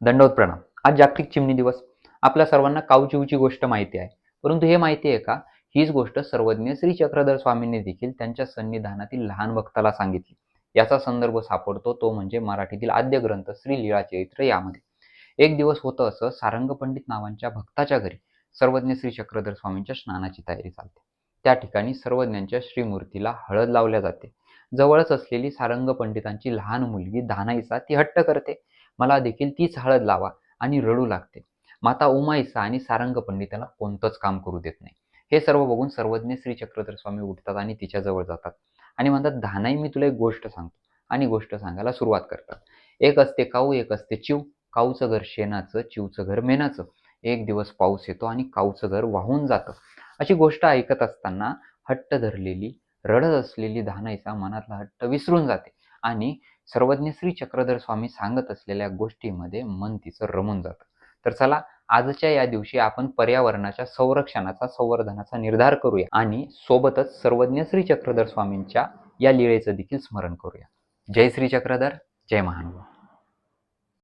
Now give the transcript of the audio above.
दंडवत प्रणाम आज जागतिक चिमणी दिवस. आपल्या सर्वांना कावचिवची गोष्ट माहिती आहे. परंतु हे माहिती आहे का? हीच गोष्ट सर्वज्ञ श्री चक्रधर स्वामींनी देखील त्यांच्या सन्निधानातील लहान भक्ताला सांगितली. याचा संदर्भ सापडतो तो म्हणजे मराठीतील आद्य ग्रंथ श्री लीळाचरित्र यामध्ये. एक दिवस होतं असं सारंग पंडित नावांच्या भक्ताच्या घरी सर्वज्ञ श्री चक्रधर स्वामींच्या स्नानाची तयारी चालते. त्या ठिकाणी सर्वज्ञांच्या श्रीमूर्तीला हळद लावल्या जाते. जवळच असलेली सारंग पंडितांची लहान मुलगी धानाईसा ती हट्ट करते. मला देखील तीच हळद लावा आणि रडू लागते. माता उमाईसा आणि सारंग पंडिताला कोणतंच काम करू देत नाही. हे सर्व बघून सर्वज्ञ श्री चक्रधर स्वामी उठतात आणि तिच्याजवळ जातात आणि म्हणतात धानाई मी तुला एक गोष्ट सांगतो. आणि गोष्ट सांगायला सुरुवात करतात. एक असते काऊ एक असते चिव. काऊचं घर शेणाचं चिवचं घर मेणाचं. एक दिवस पाऊस येतो आणि काऊचं घर वाहून जातं. अशी गोष्ट ऐकत असताना हट्ट धरलेली रडत असलेली धानाईचा मनातला हट्ट विसरून जाते आणि सर्वज्ञ श्री चक्रधर स्वामी सांगत असलेल्या गोष्टीमध्ये मन तिचं रमून जातं. तर चला आजच्या या दिवशी आपण पर्यावरणाच्या संरक्षणाचा संवर्धनाचा निर्धार करूया आणि सोबतच सर्वज्ञ श्री चक्रधर स्वामींच्या या लीळेचं देखील स्मरण करूया. जय श्री चक्रधर जय महानुभाव.